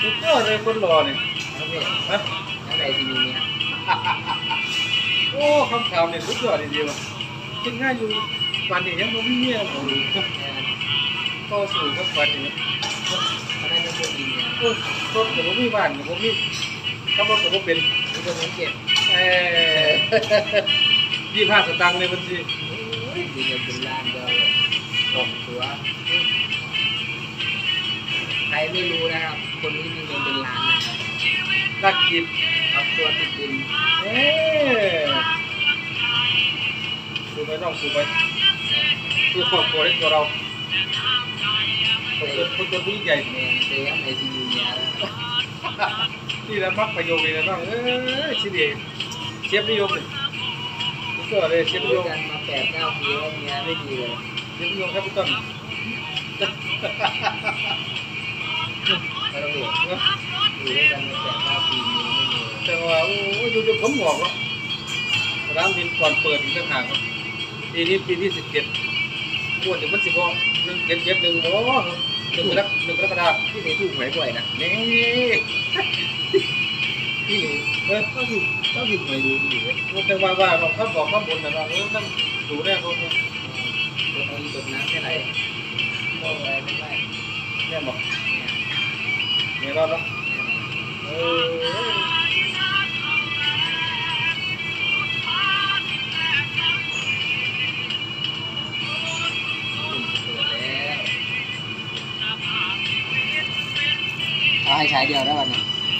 สุดยอดเลยคนรอเนี่ยแล้วพี่ฮะแล้วไหนที่มีเนี่ยโอ้คำถามเนี่ยสุดยอดจริงๆว่ะคิดง่ายอยู่วันนี้ยังไม่มีเมียผมแม่นก็สู่กับวันนี้เขาได้ไม่เป็นมีเนี่ยเออรถกับผมมีบ้านกับผมมีขับรถกับผมเป็นมีคนเก็บเออ ยี่ห้าสตางค์ในบัญชีมีเงินเป็นล้านเดียวเลยสองตัวใครไม่รู้นะครับ คนนี้มีเงินเป็นล้านนะครับนักกินเอาตัวติดดินเอ๊ดูไปน้องดูไปคือครอบครัวในตัวเราคนตัวคนตัวผู้ใหญ่แม่นเตะไหนที่มีเนี่ยแล้วที่แล้วมักประโยคนี้นะน้องเอ้ยชิเดีเชียบนิยมเลย สุดยอดเลยเชียบอนิยู่ยมกันมาแปดเก้าปีแล้วเมียไม่ดีเลยเชียบนิยมครับพี่ต้นไม่ต้องห่วงอยู่ด้วยกันมาแปดเก้าปีเมียไม่มีเลยแต่ว่าโอ้ยดูดูผมบอกว่าร้านดินก่อนเปิดอีกต่างหากครับปีนี้ปีที่สิบเจ็ดงวดหนึ่งมันสิบหกหนึ่งเจ็ดเจ็ดหนึ่งโอ้หนึ่งกรกหนึ่งกรกฎาคมพี่เต๋ถูกหวยบ่อยนะนี่ พี่หนูเออก็ถูกก็ถูกหวยดูอยู่เลยมันเป็นว่าว่าบอกเขาบอกข้างบนนะว่าเออนั่นดูแน่เขาเนี่ยตัวนี้ตัวน้ำแค่ไหนบอกไปไม่ได้แน่บอกเนี่ยเนี่ยเราเนาะเออเอาให้ใช้เดียวได้วันนี้